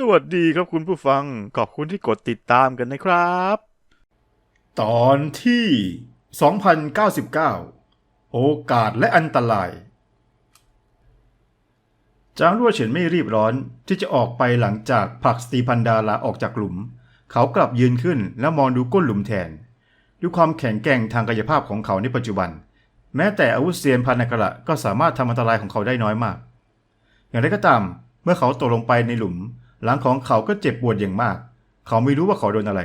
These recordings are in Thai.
สวัสดีครับคุณผู้ฟัง ขอบคุณที่กดติดตามกันนะครับ ตอนที่ 2099 โอกาสและอันตราย จางรั่วเฉินไม่รีบร้อนที่จะออกไปหลังจากผลักสตีพันดาลาออกจากหลุม เขากลับยืนขึ้นแล้วมองดูก้นหลุมแทนด้วยความแข็งแกร่งทางกายภาพของเขาในปัจจุบัน แม้แต่อาวุธเซียนพันนากระก็สามารถทำอันตรายของเขาได้น้อยมาก อย่างไรก็ตามเมื่อเขาตกลงไปในหลุม หลังของเขาก็เจ็บปวดอย่างมาก เขาไม่รู้ว่าเขาโดนอะไร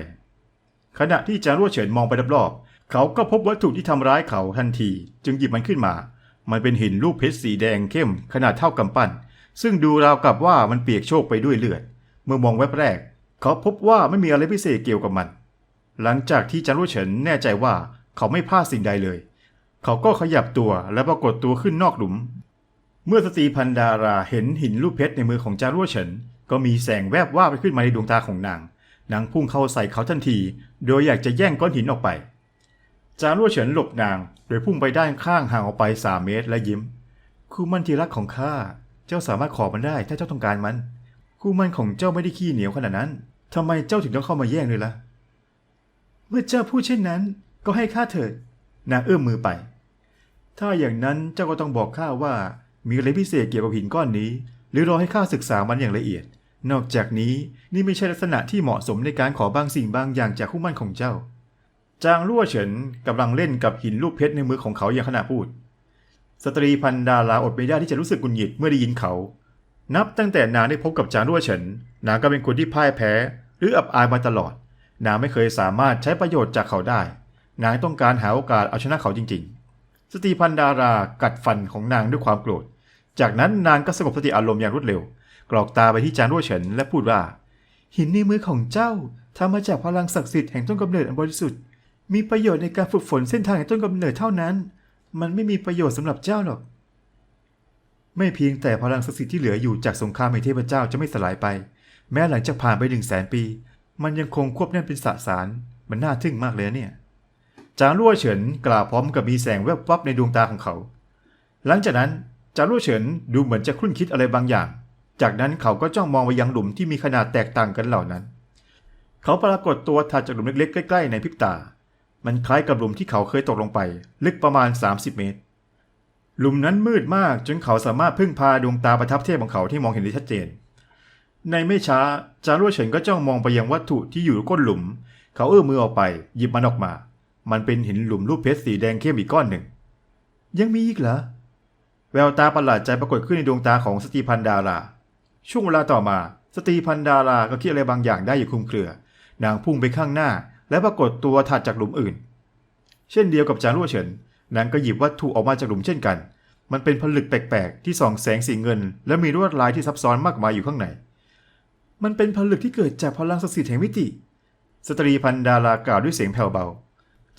ขณะที่จางรั่วเฉินมองไปรอบๆเขาก็พบวัตถุที่ทำร้ายเขาทันที จึงหยิบมันขึ้นมา มันเป็นหินลูกเพชรสีแดงเข้มขนาดเท่ากำปั้น ซึ่งดูราวกับว่ามันเปียกโชกไปด้วยเลือด เมื่อมองแวบแรก เขาพบว่าไม่มีอะไรพิเศษเกี่ยวกับมัน หลังจากที่จางรั่วเฉินแน่ใจว่าเขาไม่พลาดสิ่งใดเลย เขาก็ขยับตัวและปรากฏตัวขึ้นนอกหลุม เมื่อสตรีพันดาราเห็นหินลูกเพชรในมือของจารั่วเฉิน ก็มีแสงแวบว่าไปขึ้นมาในดวงตาของนาง นางพุ่งเข้าใส่เขาทันที โดยอยากจะแย่งก้อนหินออกไป จารั่วเฉินหลบนาง โดยพุ่งไปด้านข้างห่างออกไปสามเมตรและยิ้ม คู่มั่นที่รักของข้า เจ้าสามารถขอมันได้ถ้าเจ้าต้องการมัน คู่มั่นของเจ้าไม่ได้ขี้เหนียวขนาดนั้นทำไมเจ้าถึงต้องเข้ามาแย่งด้วยล่ะ เมื่อเจ้าพูดเช่นนั้น ก็ให้ข้าเถิด นางเอื้อมมือไป ถ้าอย่างนั้นเจ้าก็ต้องบอกข้าว่ามีอะไรพิเศษเกี่ยวกับหินก้อนนี้ หรือรอให้ข้าศึกษามันอย่างละเอียด นอกจากนี้นี่ไม่ใช่ลักษณะที่เหมาะสมในการขอบางสิ่งบางอย่างจากคู่มั่นของเจ้า จางรั่วเฉินกำลังเล่นกับหินลูกเพชรในมือของเขาอย่างขณะพูด สตรีพันดาราอดไม่ได้ที่จะรู้สึกกุนหงิดเมื่อได้ยินเขา นับตั้งแต่นางได้พบกับจางรั่วเฉินนางก็เป็นคนที่พ่ายแพ้ หรืออับอายมาตลอด นางไม่เคยสามารถใช้ประโยชน์จากเขาได้ นางต้องการหาโอกาสเอาชนะเขาจริง ๆ สตรีพันดารากัดฟันของนางด้วยความโกรธ จากนั้นนางก็สงบสติอารมณ์อย่างรวดเร็ว กรอกตาไปที่จางรั่วเฉินและพูดว่า หินในมือของเจ้าทำมาจากพลังศักดิ์สิทธิ์แห่งต้นกำเนิดอันบริสุทธิ์มีประโยชน์ในการฝึกฝนเส้นทางแห่งต้นกำเนิดเท่านั้น มันไม่มีประโยชน์สำหรับเจ้าหรอก ไม่เพียงแต่พลังศักดิ์สิทธิ์ที่เหลืออยู่จากสงครามแห่งเทพเจ้าจะไม่สลายไป แม้หลังจากผ่านไปหนึ่งแสนปี มันยังคงควบแน่นเป็นสสาร มันน่าทึ่งมากเลยเนี่ยจางรั่วเฉินกล่าวพร้อมกับมีแสงแวบวับในดวงตาของเขา หลังจากนั้นจางรั่วเฉินดูเหมือนจะครุ่นคิดอะไรบางอย่าง จากนั้นเขาก็จ้องมองไปยังหลุมที่มีขนาดแตกต่างกันเหล่านั้น เขาปรากฏตัวถัดจากหลุมเล็กๆ ใกล้ๆในพริบตา มันคล้ายกับหลุมที่เขาเคยตกลงไป ลึกประมาณ 30 เมตร หลุมนั้นมืดมากจนเขาสามารถพึ่งพาดวงตาประทับเทพของเขาที่มองเห็นได้ชัดเจน ในไม่ช้าจารั่เฉินก็จ้องมองไปยังวัตถุที่อยู่ก้นหลุม เขาเอื้อมมือออกไป หยิบมันออกมา มันเป็นหินหลุมรูปเพชรสีแดงเข้มอีกก้อนหนึ่ง ยังมีอีกเหรอแววตาประหลาดใจปรากฏขึ้นในดวงตาของสตีพันดารา ช่วงเวลาต่อมา สตรีพันดาราก็คิดอะไรบางอย่างได้อยู่คลุมเครือนางพุ่งไปข้างหน้า และปรากฏตัวถัดจากหลุมอื่น เช่นเดียวกับจางรั่วเฉินนางก็หยิบวัตถุออกมาจากหลุมเช่นกัน มันเป็นผลึกแปลกๆ ที่ส่องแสงสีเงิน และมีลวดลายที่ซับซ้อนมากมายอยู่ข้างใน มันเป็นผลึกที่เกิดจากพลังศักดิ์สิทธิ์แห่งมิติ สตรีพันดารากล่าวด้วยเสียงแผ่วเบา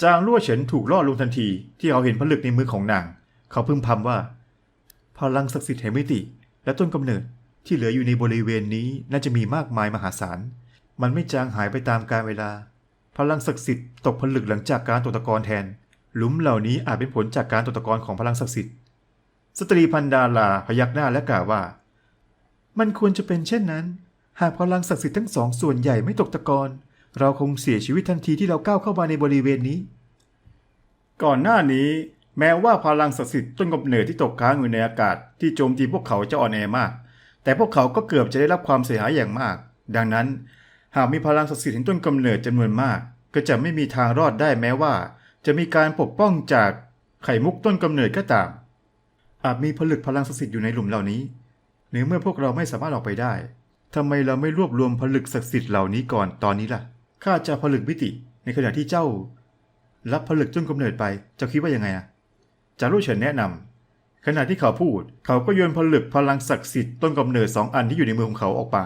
จางรั่วเฉินถูกล่อลวงทันที ที่เขาเห็นผลึกในมือของนาง เขาพึมพำว่า พลังศักดิ์สิทธิ์แห่งมิติ และต้นกำเนิด ที่เหลืออยู่ในบริเวณนี้น่าจะมีมากมายมหาศาล มันไม่จางหายไปตามกาลเวลา พลังศักดิ์สิทธิ์ตกผลึกหลังจากการตกตะกอนแทน หลุมเหล่านี้อาจเป็นผลจากการตกตะกอนของพลังศักดิ์สิทธิ์ สตรีพันดาลาพยักหน้าและกล่าวว่า มันควรจะเป็นเช่นนั้น หากพลังศักดิ์สิทธิ์ทั้งสองส่วนใหญ่ไม่ตกตะกอนเราคงเสียชีวิตทันทีที่เราก้าวเข้ามาในบริเวณนี้ ก่อนหน้านี้แม้ว่าพลังศักดิ์สิทธิ์ต้นกำเนิดที่ตกค้างอยู่ในอากาศที่โจมตีพวกเขาจะอ่อนแอมาก แต่พวกเขาก็เกือบจะได้รับความเสียหายอย่างมาก ดังนั้น หากมีพลังศักดิ์สิทธิ์แห่งต้นกำเนิดจำนวนมาก ก็จะไม่มีทางรอดได้แม้ว่า จะมีการปกป้องจากไข่มุกต้นกำเนิดก็ตาม อาจมีผลึกพลังศักดิ์สิทธิ์อยู่ในหลุมเหล่านี้หรือเมื่อพวกเราไม่สามารถออกไปได้ทำไมเราไม่รวบรวมผลึกศักดิ์สิทธิ์เหล่านี้ก่อนตอนนี้ล่ะ ข้าจะผลึกมิติในขณะที่เจ้า รับผลึกต้นกำเนิดไป เจ้าคิดว่ายังไงอะจารุเฉินแนะนำ ขณะที่เขาพูด เขาก็โยนผลึกพลังศักดิ์สิทธิ์ต้นกำเนิดสองอันที่อยู่ในมือของเขาออกมา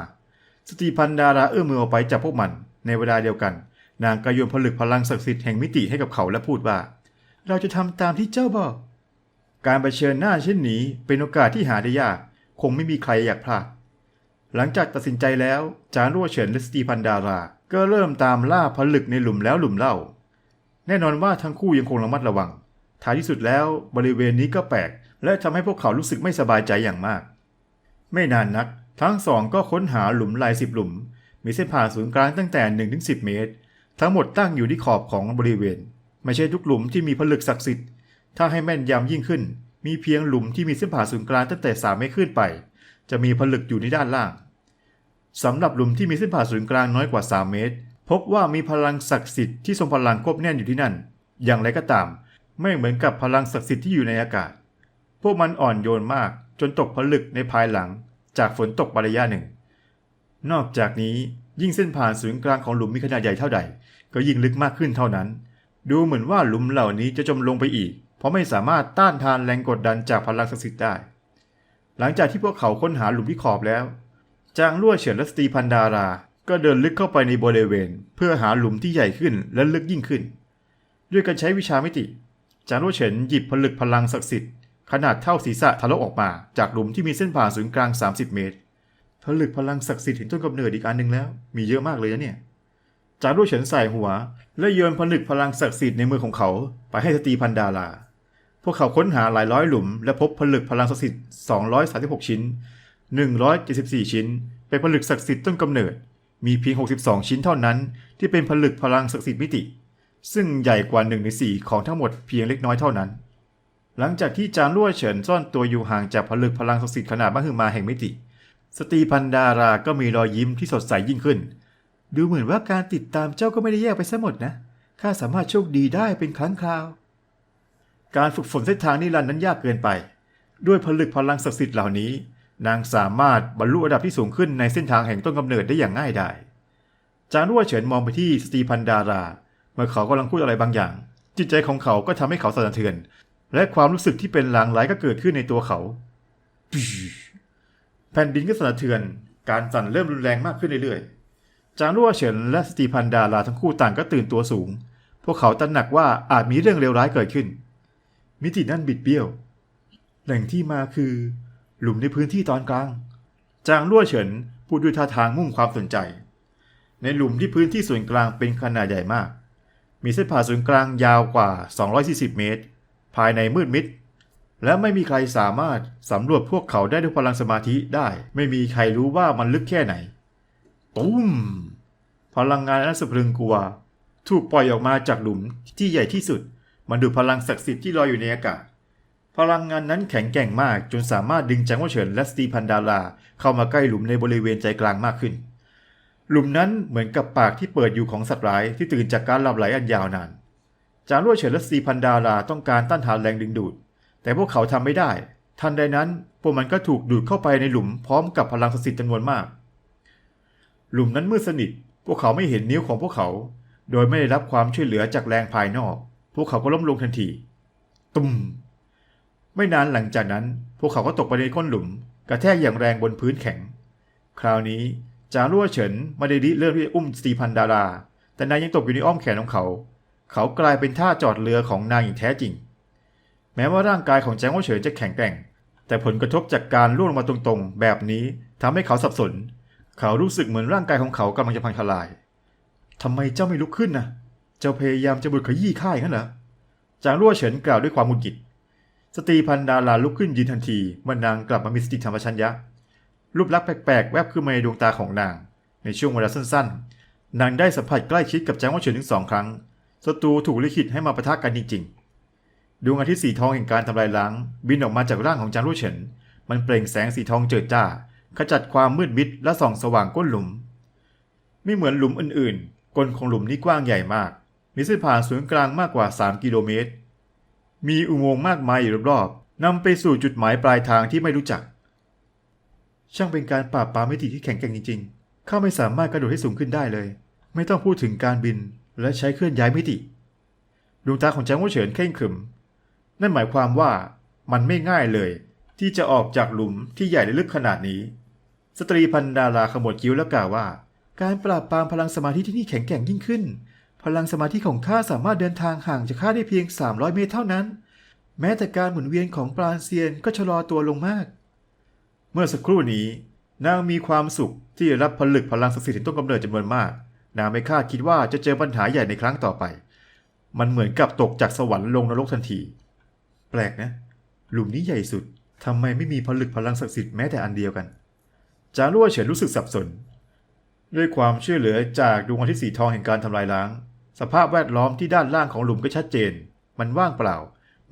สตรีพันดาราเอื้อมมือออกไปจับพวกมัน ในเวลาเดียวกัน นางก็โยนผลึกพลังศักดิ์สิทธิ์แห่งมิติให้กับเขาและพูดว่า เราจะทำตามที่เจ้าบอก การเผชิญหน้าเช่นนี้เป็นโอกาสที่หาได้ยาก คงไม่มีใครอยากพลาด หลังจากตัดสินใจแล้ว จานรั่วเฉินและสตีพันดารา ก็เริ่มตามล่าผลึกในหลุมแล้วหลุมเล่า แน่นอนว่าทั้งคู่ยังคงระมัดระวัง ท้ายที่สุดแล้วบริเวณนี้ก็แปลก และทำให้พวกเขารู้สึกไม่สบายใจอย่างมาก ไม่นานนัก ทั้งสองก็ค้นหาหลุมลายสิบหลุม มีเส้นผ่าศูนย์กลางตั้งแต่1ถึง10 เมตร ทั้งหมดตั้งอยู่ที่ขอบของบริเวณ ไม่ใช่ทุกหลุมที่มีผลึกศักดิ์สิทธิ์ ถ้าให้แม่นยำยิ่งขึ้น มีเพียงหลุมที่มีเส้นผ่าศูนย์กลางตั้งแต่ 3 เมตรขึ้นไป จะมีผลึกอยู่ในด้านล่างสำหรับหลุมที่มีเส้นผ่าศูนย์กลางน้อยกว่า 3 เมตร พบว่ามีพลังศักดิ์สิทธิ์ที่ทรงพลังควบแน่นอยู่ที่นั่น อย่างไรก็ตาม ไม่เหมือนกับพลังศักดิ์สิทธิ์ที่อยู่ในอากาศ พวกมันอ่อนโยนมากจนตกผลึกในภายหลังจากฝนตกประยะหนึ่ง นอกจากนี้ยิ่งเส้นผ่านศูนย์กลางของหลุมมีขนาดใหญ่เท่าใด ก็ยิ่งลึกมากขึ้นเท่านั้น ดูเหมือนว่าหลุมเหล่านี้จะจมลงไปอีก เพราะไม่สามารถต้านทานแรงกดดันจากพลังศักดิ์สิทธิ์ได้ หลังจากที่พวกเขาค้นหาหลุมที่ขอบแล้ว จางลั่วเฉินและสตีพันดารา ก็เดินลึกเข้าไปในบริเวณ เพื่อหาหลุมที่ใหญ่ขึ้นและลึกยิ่งขึ้น ด้วยการใช้วิชามิติ จางลั่วเฉินหยิบผลึกพลังศักดิ์สิทธิ์ ขนาดเท่าศีรษะทะลุออกมา จากหลุมที่มีเส้นผ่าศูนย์กลาง 30 เมตรผลึกพลังศักดิ์สิทธิ์เห็นต้นกำเนิดอีกอันหนึ่งแล้ว มีเยอะมากเลยนะเนี่ยจางลั่วเฉินใส่หัว และโยนผลึกพลังศักดิ์สิทธิ์ในมือของเขา ไปให้สตีพันดาราพวกเขาค้นหาหลายร้อยหลุม และพบผลึกพลังศักดิ์สิทธิ์ 236 ชิ้น 174 ชิ้น เป็นผลึกศักดิ์สิทธิ์ต้นกำเนิด มีเพียง 62 ชิ้นเท่านั้นที่เป็นผลึกพลังศักดิ์สิทธิ์มิติ ซึ่งใหญ่กว่า1ใน4ของทั้งหมดเพียงเล็กน้อยเท่านั้น หลังจากที่จางลั่วเฉินซ่อนตัวอยู่ห่างจากผลึกพลังศักดิ์สิทธิ์ขนาดมหึมาแห่งมิติ สตรีพันดาราก็มีรอยยิ้มที่สดใสยิ่งขึ้น ดูเหมือนว่าการติดตามเจ้าก็ไม่ได้แย่ไปซะหมดนะ ข้าสามารถโชคดีได้เป็นครั้งคราว การฝึกฝนเส้นทางนิรันดร์นั้นยากเกินไป ด้วยผลึกพลังศักดิ์สิทธิ์เหล่านี้ นางสามารถบรรลุระดับที่สูงขึ้นในเส้นทางแห่งต้นกำเนิดได้อย่างง่ายดายจางรั่วเฉินมองไปที่สตีพันดารา เมื่อเขากำลังพูดอะไรบางอย่าง จิตใจของเขาก็ทำให้เขาสะเทือน และความรู้สึกที่เป็นลางร้ายก็เกิดขึ้นในตัวเขา แผ่นดินก็สั่นสะเทือน การสั่นเริ่มรุนแรงมากขึ้นเรื่อยๆ จางรั่วเฉินและสตีพันดาราทั้งคู่ต่างก็ตื่นตัวสูง พวกเขาตระหนักว่าอาจมีเรื่องเลวร้ายเกิดขึ้น มิตินั่นบิดเบี้ยว แหล่งที่มาคือ หลุมในพื้นที่ตอนกลาง จางรั่วเฉินพูดด้วยท่าทางมุ่งความสนใจ ในหลุมที่พื้นที่ส่วนกลางเป็นขนาดใหญ่มาก มีเส้นผ่าศูนย์กลางยาวกว่า 240 เมตร ภายในมืดมิด และไม่มีใครสามารถสำรวจพวกเขาได้ด้วยพลังสมาธิได้ ไม่มีใครรู้ว่ามันลึกแค่ไหน ตุ้ม พลังงานอันสะพรึงกลัว ถูกปล่อยออกมาจากหลุมที่ใหญ่ที่สุด มันดูพลังศักดิ์สิทธิ์ที่ลอยอยู่ในอากาศพลังงานนั้นแข็งแกร่งมากจนสามารถดึงจังหวะเฉินและสตีพันดาราเข้ามาใกล้หลุมในบริเวณใจกลางมากขึ้น หลุมนั้นเหมือนกับปากที่เปิดอยู่ของสัตว์ร้ายที่ตื่นจากการหลับไหลอันยาวนาน จางรั่วเฉินและสีพันดาราต้องการต้านทานแรงดึงดูด แต่พวกเขาทำไม่ได้ ทันใดนั้นพวกมันก็ถูกดูดเข้าไปในหลุมพร้อมกับพลังศักดิ์สิทธิ์จำนวนมาก หลุมนั้นมืดสนิท พวกเขาไม่เห็นนิ้วของพวกเขา โดยไม่ได้รับความช่วยเหลือจากแรงภายนอก พวกเขาก็ล้มลงทันที ตุ้มไม่นานหลังจากนั้น พวกเขาก็ตกไปในก้นหลุม กระแทกอย่างแรงบนพื้นแข็ง คราวนี้จารั่วเฉินไม่ได้ริเริ่มที่จะอุ้มสตีพันดารา แต่นายยังตกอยู่ในอ้อมแขนของเขา เขากลายเป็นท่าจอดเรือของนางอย่างแท้จริง แม้ว่าร่างกายของแจงว่าเฉินจะแข็งแกร่ง แต่ผลกระทบจากการล่วงมาตรงๆ แบบนี้ทำให้เขาสับสน เขารู้สึกเหมือนร่างกายของเขากำลังจะพังทลายทำไมเจ้าไม่ลุกขึ้นนะเจ้าพยายามจะบุดขยี้ข้าอย่างนั้นเหรอจางรั่วเฉินกล่าวด้วยความหงุดหงิดสตรีพันดาราลุกขึ้นยืนทันทีเมื่อนางกลับมามีสติธรรมชัญญะ รูปลักษณ์แปลกๆ แวบขึ้นมาในดวงตาของนาง ในช่วงเวลาสั้นๆ นางได้สัมผัสใกล้ชิดกับแจ้งว่าเฉินถึงสองครั้ง ศัตรูถูกลิขิตให้มาปะทะกันจริงๆ ดวงอาทิตย์สีทองแห่งการทำลายล้าง บินออกมาจากร่างของจางรุ่เฉิน มันเปล่งแสงสีทองเจิดจ้า ขจัดความมืดมิดและส่องสว่างก้นหลุม ไม่เหมือนหลุมอื่นๆ ก้นของหลุมนี้กว้างใหญ่มาก มีเส้นผ่านศูนย์กลางมากกว่า 3 กิโลเมตร มีอุโมงค์มากมายอยู่รอบๆนำไปสู่จุดหมายปลายทางที่ไม่รู้จัก ช่างเป็นการปราบปรามมิติที่แข็งแกร่งจริงๆ ข้าไม่สามารถกระโดดให้สูงขึ้นได้เลย ไม่ต้องพูดถึงการบิน และใช้เคลื่อนย้ายมิติดวงตาของจางวู่เฉินเคร่งขึม นั่นหมายความว่ามันไม่ง่ายเลย ที่จะออกจากหลุมที่ใหญ่และลึกขนาดนี้ สตรีพันดาราขมวดคิ้วแล้วกล่าวว่า การปราบปรามพลังสมาธิที่นี่แข็งแกร่งยิ่งขึ้น พลังสมาธิของข้าสามารถเดินทางห่างจากข้าได้เพียง 300 เมตรเท่านั้น แม้แต่การหมุนเวียนของปราณเซียนก็ชะลอตัวลงมาก เมื่อสักครู่นี้นางมีความสุขที่ได้รับผลึกพลังศักดิ์สิทธิ์แห่งต้นกำเนิดจำนวนมาก นางไม่คาดคิดว่าจะเจอปัญหาใหญ่ในครั้งต่อไป มันเหมือนกับตกจากสวรรค์ลงนรกทันที แปลกนะ หลุมนี้ใหญ่สุดทำไมไม่มีผลึกพลังศักดิ์สิทธิ์แม้แต่อันเดียวกัน จางรั่วเฉินรู้สึกสับสน ด้วยความช่วยเหลือจากดวงอาทิตย์สีทองแห่งการทำลายล้าง สภาพแวดล้อมที่ด้านล่างของหลุมก็ชัดเจน มันว่างเปล่า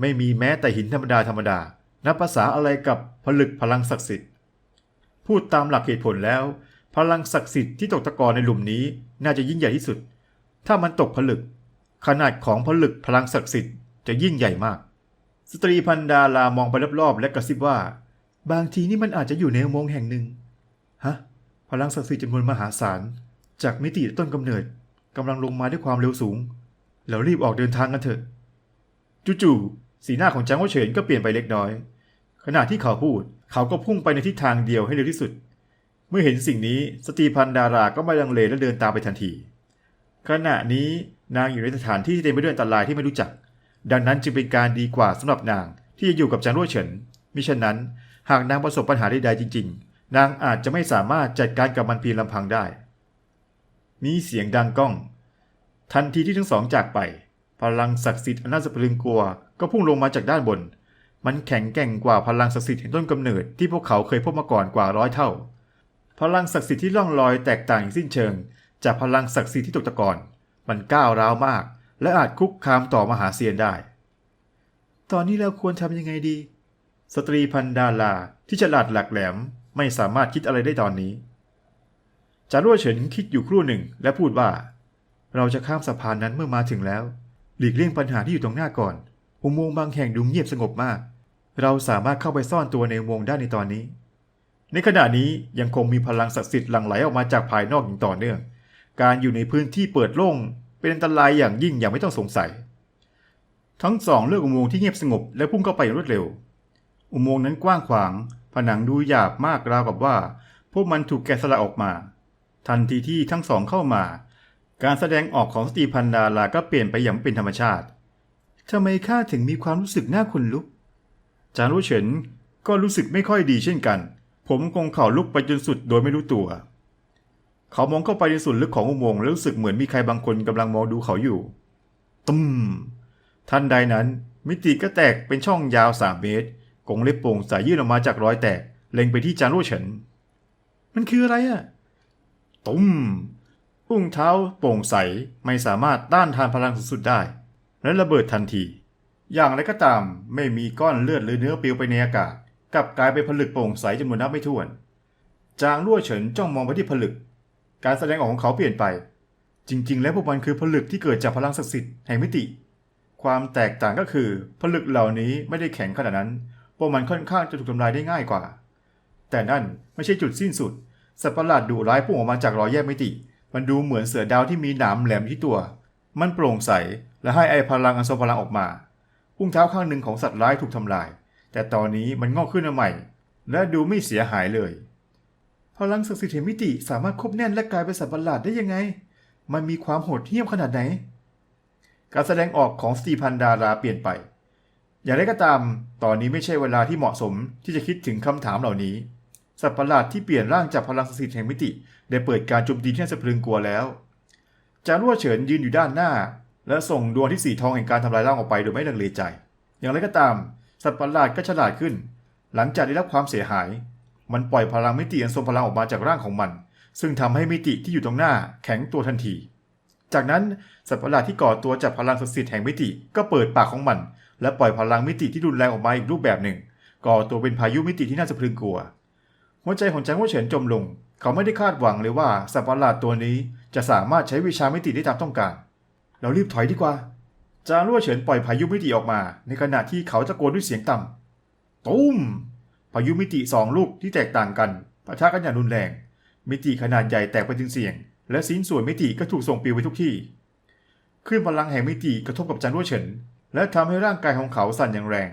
ไม่มีแม้แต่หินธรรมดาธรรมดานับภาษาอะไรกับผลึกพลังศักดิ์สิทธิ์ พูดตามหลักเหตุผลแล้ว พลังศักดิ์สิทธิ์ที่ตกตะกอนในหลุมนี้น่าจะยิ่งใหญ่ที่สุด ถ้ามันตกผลึก ขนาดของผลึกพลังศักดิ์สิทธิ์จะยิ่งใหญ่มาก สตรีพันดารามองไปรอบๆและกระซิบว่า บางทีนี่มันอาจจะอยู่ในอุโมงค์แห่งหนึ่ง ฮะ พลังศักดิ์สิทธิ์จำนวนมหาศาล จากมิติต้นกำเนิดกำลังลงมาด้วยความเร็วสูงแล้วรีบออกเดินทางกันเถอะ จู่ๆสีหน้าของจางโอเฉินก็เปลี่ยนไปเล็กน้อย ขณะที่เขาพูด เขาก็พุ่งไปในทิศทางเดียวให้เร็วที่สุด มื่อเห็นสิ่งนี้สตรีพันดาราก็ไม่ลังเลและเดินตามไปทันที ขณะนี้นางอยู่ในสถานที่ที่เต็มไปด้วยอันตรายที่ไม่รู้จัก ดังนั้นจึงเป็นการดีกว่าสำหรับนางที่จะอยู่กับจางรั่วเฉินมิฉะนั้น หากนางประสบปัญหาใดๆจริง ๆ นางอาจจะไม่สามารถจัดการกับมันเพียงลำพังได้ มีเสียงดังก้อง ทันทีที่ทั้งสองจากไป พลังศักดิ์สิทธิ์อันน่าสะพรึงกลัว ก็พุ่งลงมาจากด้านบน มันแข็งแกร่งกว่าพลังศักดิ์สิทธิ์แห่งต้นกำเนิดที่พวกเขาเคยพบมาก่อนกว่าร้อยเท่า พลังศักดิ์สิทธิ์ที่ล่องลอยแตกต่างอย่างสิ้นเชิง จากพลังศักดิ์สิทธิ์ที่ตกตะกอนมันก้าวร้าวมาก และอาจคุกคามต่อมหาเซียนได้ ตอนนี้เราควรทำยังไงดี สตรีพันดาลาที่ฉลาดหลักแหลมไม่สามารถคิดอะไรได้ตอนนี้จารั่วเฉินคิดอยู่ครู่หนึ่งและพูดว่า เราจะข้ามสะพานนั้นเมื่อมาถึงแล้ว หลีกเลี่ยงปัญหาที่อยู่ตรงหน้าก่อน อุโมงค์บางแห่งดูเงียบสงบมาก เราสามารถเข้าไปซ่อนตัวในอุโมงค์ได้ในตอนนี้ ในขณะนี้ยังคงมีพลังศักดิ์สิทธิ์หลั่งไหลออกมาจากภายนอกอย่างต่อเนื่อง การอยู่ในพื้นที่เปิดโล่งเป็นอันตรายอย่างยิ่งอย่างไม่ต้องสงสัย ทั้งสองเลือกอุโมงค์ที่เงียบสงบและพุ่งเข้าไปรวดเร็ว อุโมงค์นั้นกว้างขวาง ผนังดูหยาบมากราวกับว่า พวกมันถูกแกะสลักออกมา ทันทีที่ทั้งสองเข้ามา การแสดงออกของสตีพันดาลาก็เปลี่ยนไปอย่างเป็นธรรมชาติทำไมข้าถึงมีความรู้สึกน่าขนลุก จางรู้เฉินก็รู้สึกไม่ค่อยดีเช่นกัน ผมคงเข่าลุกไปจนสุดโดยไม่รู้ตัว เขามองเข้าไปในส่วนลึกของอุโมงค์แล้วรู้สึกเหมือนมีใครบางคนกำลังมองดูเขาอยู่ตุ้มทันใดนั้น มิติก็แตกเป็นช่องยาวสามเมตร กงเล็บโป่งสายยื่นออกมาจากรอยแตก เล็งไปที่จางรั่เฉิน มันคืออะไรอะตุ้มอุ้งเท้าโปร่งใสไม่สามารถต้านทานพลังสุดๆได้ และระเบิดทันที อย่างไรก็ตามไม่มีก้อนเลือดหรือเนื้อปลิวไปในอากาศ กลับกลายเป็นผลึกโปร่งใสจำนวนนับไม่ถ้วน จางรั่วเฉินจ้องมองไปที่ผลึก การแสดงออกของเขาเปลี่ยนไป จริง ๆ แล้วพวกมันคือผลึกที่เกิดจากพลังศักดิ์สิทธิ์แห่งมิติ ความแตกต่างก็คือผลึกเหล่านี้ไม่ได้แข็งขนาดนั้น พวกมันค่อนข้างจะถูกทำลายได้ง่ายกว่า แต่นั่นไม่ใช่จุดสิ้นสุด สัตว์ประหลาดดุร้ายพุ่งออกมาจากรอยแยกมิติ มันดูเหมือนเสือดาวที่มีหนามแหลมที่ตัว มันโปร่งใสและให้ไอพลังอันทรงพลังออกมาอุ้งเท้าข้างหนึ่งของสัตว์ร้ายถูกทำลาย แต่ตอนนี้มันงอกขึ้นมาใหม่ และดูไม่เสียหายเลย พลังศักดิ์สิทธิ์มิติสามารถควบแน่นและกลายเป็นสัตว์ประหลาดได้ยังไง มันมีความโหดเหี้ยมขนาดไหน การแสดงออกของสตีพันดาราเปลี่ยนไป อย่างไรก็ตาม ตอนนี้ไม่ใช่เวลาที่เหมาะสมที่จะคิดถึงคำถามเหล่านี้ สัตว์ประหลาดที่เปลี่ยนร่างจากพลังศักดิ์สิทธิ์แห่งมิติ ได้เปิดการโจมตีที่น่าสะพรึงกลัวแล้วจารั่วเฉินยืนอยู่ด้านหน้า และส่งดวงที่สีทองแห่งการทำลายร่างออกไปโดยไม่ลังเลใจ อย่างไรก็ตาม สัตว์ประหลาดก็ฉลาดขึ้น หลังจากได้รับความเสียหาย มันปล่อยพลังมิติอันทรงพลังออกมาจากร่างของมัน ซึ่งทำให้มิติที่อยู่ตรงหน้าแข็งตัวทันที จากนั้นสัตว์ประหลาดที่ก่อตัวจากพลังศักดิ์สิทธิ์แห่งมิติก็เปิดปากของมัน และปล่อยพลังมิติที่รุนแรงออกมาอีกรูปแบบหนึ่ง ก่อตัวเป็นพายุมิติที่น่าสะพรึงกลัว หัวใจของจางหัวเฉินจมลง เขาไม่ได้คาดหวังเลยว่าสัตว์ประหลาดตัวนี้จะสามารถใช้วิชามิติได้ตามต้องการ เรารีบถอยดีกว่า จางรั่วเฉินปล่อยพายุมิติออกมา ในขณะที่เขาตะโกนด้วยเสียงต่ำตุ้มพายุมิติสองลูกที่แตกต่างกันปะทะกันอย่างรุนแรง มิติขนาดใหญ่แตกไปถึงเสียง และสิ้นส่วนมิติก็ถูกส่งปลิวไปทุกที่คลื่นพลังแห่งมิติกระทบกับจางรั่วเฉิน และทำให้ร่างกายของเขาสั่นอย่างแรง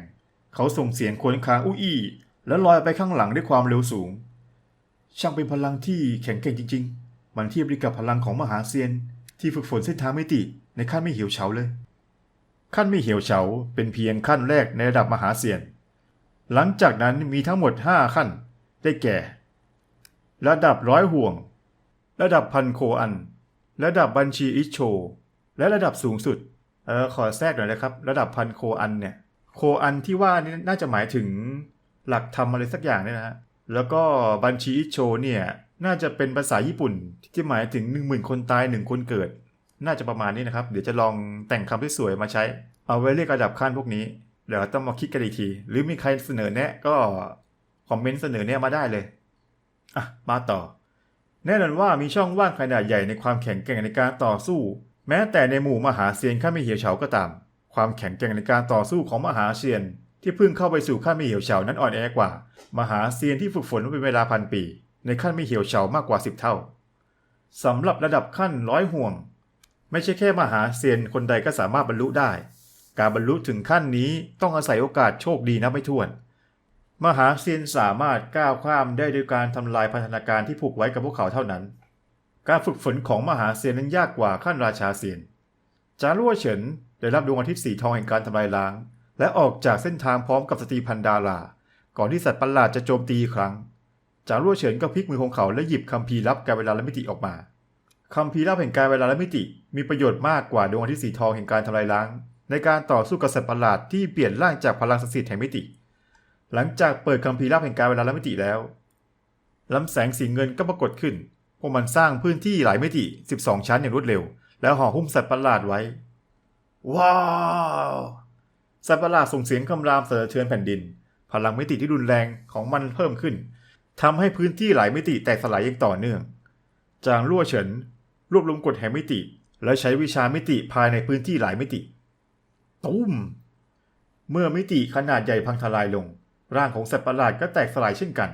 เขาส่งเสียงควญคางอู้อี้และลอยไปข้างหลังด้วยความเร็วสูง ช่างเป็นพลังที่แข็งแกร่งจริง ๆ มันเทียบได้กับพลังของมหาเซียน ที่ฝึกฝนเส้นทางมิติในขั้นไม่เหี่ยวเฉาเลย ขั้นไม่เหี่ยวเฉาเป็นเพียงขั้นแรกในระดับมหาเซียน หลังจากนั้นมีทั้งหมด 5 ขั้น ได้แก่ ระดับร้อยห่วง ระดับพันโคอัน ระดับบัญชีอิชโช และระดับสูงสุดเออขอแทรกหน่อยนะครับ ระดับพันโคอันเนี่ยโคอันที่ว่านี่น่าจะหมายถึงหลักธรรมอะไรสักอย่างเนี่ยนะฮะแล้วก็บัญชีอิชโชเนี่ยน่าจะเป็นภาษาญี่ปุ่นที่หมายถึง1 0,000 คนตาย 1 คนเกิด น่าจะประมาณนี้นะครับ เดี๋ยวจะลองแต่งคำที่สวยมาใช้ เอาไว้เรียกระดับขั้นพวกนี้ เดี๋ยวต้องมาคิดกันอีกที หรือมีใครเสนอแนะก็คอมเมนต์เสนอแนะมาได้เลย อะ มาต่อ แน่นอนว่ามีช่องว่างขนาดใหญ่ในความแข็งแกร่งในการต่อสู้ แม้แต่ในหมู่มหาเซียนข้าไม่เหี่ยวเฉาก็ตาม ความแข็งแกร่งในการต่อสู้ของมหาเซียน ที่เพิ่งเข้าไปสู่ขั้นไม่เหี่ยวเฉานั้นอ่อนแอกว่า มหาเซียนที่ฝึกฝนมาเป็นเวลาพันปี ในขั้นไม่เหี่ยวเฉามากกว่าสิบเท่าสำหรับระดับขั้นร้อยห่วง ไม่ใช่แค่มหาเซียนคนใดก็สามารถบรรลุได้ การบรรลุถึงขั้นนี้ต้องอาศัยโอกาสโชคดีนับไม่ถ้วน มหาเซียนสามารถก้าวข้ามได้ด้วยการทำลายพันธนาการที่ผูกไว้กับพวกเขาเท่านั้น การฝึกฝนของมหาเซียนนั้นยากกว่าขั้นราชาเซียน จารั่วเฉินได้รับดวงอาทิตย์สีทองแห่งการทำลายล้าง และออกจากเส้นทางพร้อมกับสตรีพันดารา ก่อนที่สัตว์ประหลาดจะโจมตีครั้ง จารั่วเฉินก็พลิกมือของเขาและหยิบคัมภีร์ลับการเวลาและมิติออกมา คัมภีร์ลับแห่งการเวลาและมิติ มีประโยชน์มากกว่าดวงอาทิตย์สีทองแห่งการทำลายล้าง ในการต่อสู้กับสัตว์ประหลาดที่เปลี่ยนร่างจากพลังศักดิ์สิทธิ์แห่งมิติ หลังจากเปิดคัมภีร์ลับแห่งการเวลาและมิติแล้วลำแสงสีเงินก็ปรากฏขึ้นพวกมันสร้างพื้นที่หลายมิติ 12 ชั้นอย่างรวดเร็ว แล้วห่อหุ้มสัตว์ประหลาดไว้ ว้าว สัตว์ประหลาดส่งเสียงคำรามสะเทือนแผ่นดิน พลังมิติที่รุนแรงของมันเพิ่มขึ้นทำให้พื้นที่หลายมิติแตกสลายอย่างต่อเนื่อง จางรั่วเฉิน รวบรวมกฎแห่งมิติ และใช้วิชามิติภายในพื้นที่หลายมิติ ตุ้ม เมื่อมิติขนาดใหญ่พังทลายลง ร่างของสัตว์ประหลาดก็แตกสลายเช่นกัน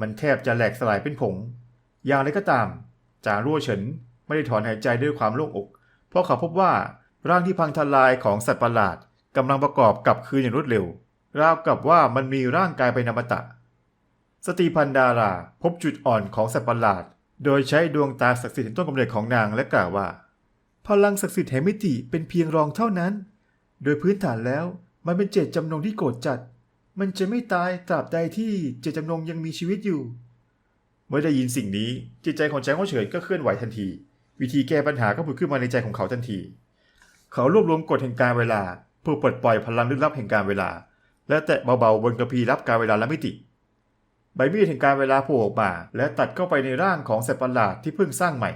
มันแทบจะแหลกสลายเป็นผง อย่างไรก็ตามจางรั่วเฉินไม่ได้ถอนหายใจด้วยความโล่งอก เพราะเขาพบว่าร่างที่พังทลายของสัตว์ประหลาดกำลังประกอบกลับคืนอย่างรวดเร็ว ราวกับว่ามันมีร่างกายเป็นอมตะ สตีพันดาราพบจุดอ่อนของสัตว์ประหลาด โดยใช้ดวงตาศักดิ์สิทธิ์แห่งต้นกำเนิดของนางและกล่าวว่า พลังศักดิ์สิทธิ์แห่งมิติเป็นเพียงรองเท่านั้น โดยพื้นฐานแล้วมันเป็นเจตจำนงที่โกรธจัด มันจะไม่ตายตราบใดที่เจตจำนงยังมีชีวิตอยู่ เมื่อได้ยินสิ่งนี้จิตใจของแจ้งว่าเฉินก็เคลื่อนไหวทันที วิธีแก้ปัญหาก็ผุดขึ้นมาในใจของเขาทันที เขารวบรวมกฎแห่งการเวลาเพื่อปลดปล่อยพลังลึกลับแห่งการเวลา และแตะเบาๆบนกระพีรับการเวลาและมิติ ใบมีดแห่งการเวลาโผล่ออกมา และตัดเข้าไปในร่างของสัตว์ประหลาดที่เพิ่งสร้างใหม่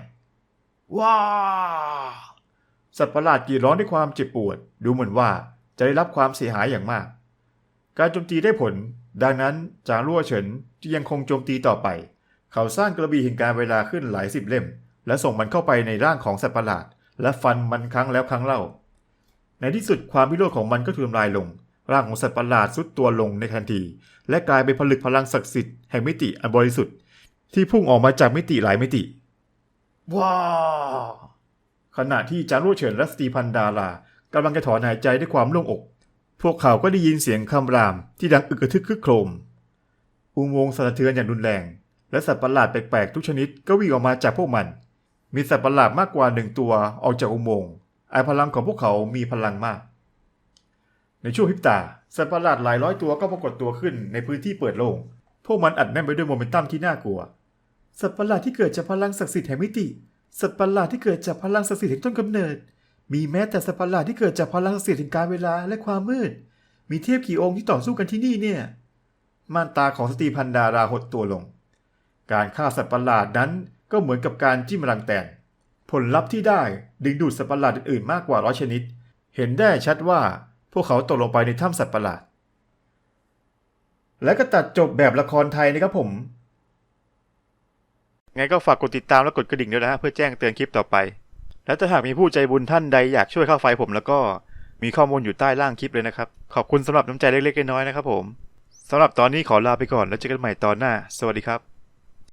ว้าสัตว์ประหลาดกรีดร้องด้วยความเจ็บปวด ดูเหมือนว่าจะได้รับความเสียหายอย่างมาก การโจมตีได้ผล ดังนั้นจางรั่วเฉินจะยังคงโจมตีต่อไป เขาสร้างกระบี่แห่งการเวลาขึ้นหลายสิบเล่ม และส่งมันเข้าไปในร่างของสัตว์ประหลาด และฟันมันครั้งแล้วครั้งเล่า ในที่สุดความพิโรธของมันก็ถูกทำลายลง ร่างของสัตว์ประหลาดสุดตัวลงในทันที และกลายเป็นผลึกพลังศักดิ์สิทธิ์แห่งมิติอันบริสุทธิ์ที่พุ่งออกมาจากมิติหลายมิติ ว้าขณะที่จารั่วเฉินและสตีพันดารากำลังจะถอนหายใจด้วยความโล่งอก พวกเขาก็ได้ยินเสียงคำรามที่ดังอึกทึกคึกโครม อุโมงค์สะเทือนอย่างรุนแรง และสัตว์ประหลาดแปลกๆทุกชนิดก็วิ่งออกมาจากพวกมัน มีสัตว์ประหลาดมากกว่าหนึ่งตัวออกจากอุโมงค์ไอพลังของพวกเขามีพลังมาก ในช่วงพิบตาสัตว์ประหลาดหลายร้อยตัวก็ปรากฏตัวขึ้นในพื้นที่เปิดโล่งพวกมันอัดแน่นไปด้วยโมเมนตัมที่น่ากลัว สัตว์ประหลาดที่เกิดจากพลังศักดิ์สิทธิ์แห่งมิติ สัตว์ประหลาดที่เกิดจากพลังศักดิ์สิทธิ์แห่งต้นกำเนิด มีแม้แต่สัตว์ประหลาดที่เกิดจากพลังศักดิ์สิทธิ์แห่งการเวลาและความมืด มีเทพกี่องค์ที่ต่อสู้กันที่นี่เนี่ย ม่านตาของสตรีพันดาราหดตัวลง การฆ่าสัตว์ประหลาดนั้นก็เหมือนกับการจิ้มรังแตน ผลลัพธ์ที่ได้ดึงดูดสัตว์ประหลาดอื่นๆมากกว่าร้อยชนิด เห็นได้ชัดว่า พวกเขาตกลงไปในถ้ำสัตว์ประหลาด และก็ตัดจบแบบละครไทยนะครับผม ไงก็ฝากกดติดตามและกดกระดิ่งด้วยนะฮะเพื่อแจ้งเตือนคลิปต่อไป และถ้าหากมีผู้ใจบุญท่านใดอยากช่วยค่าไฟผมแล้วก็มีข้อมูลอยู่ใต้ล่างคลิปเลยนะครับ ขอบคุณสำหรับน้ำใจเล็กๆน้อยๆนะครับผมสำหรับตอนนี้ขอลาไปก่อนแล้วเจอกันใหม่ตอนหน้า สวัสดีครับ